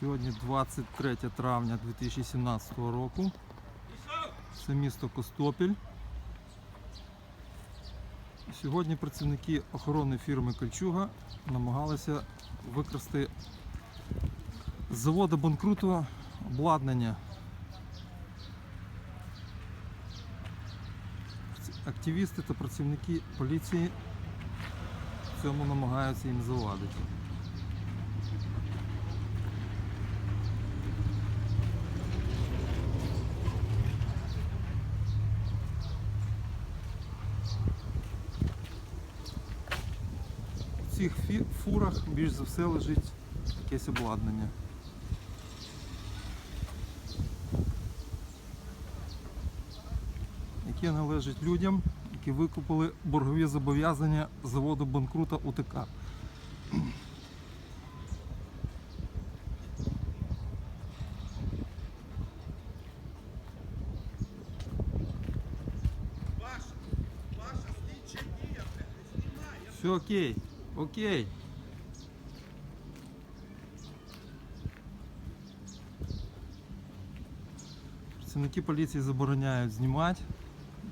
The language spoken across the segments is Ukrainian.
Сьогодні 23 травня 2017 року. Це місто Костопіль. Сьогодні працівники охорони фірми Кольчуга намагалися викрасти з заводу банкруту обладнання. Активісти та працівники поліції цьому намагаються їм завадити. Цих фурах більш за все лежить якесь обладнання. Яке належить людям, які викупили боргові зобов'язання заводу банкрута УТК. Все окей, окей. Працівники поліції забороняють знімати,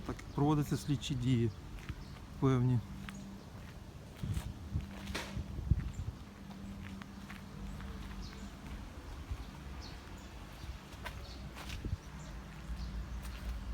так як проводяться слідчі дії певні.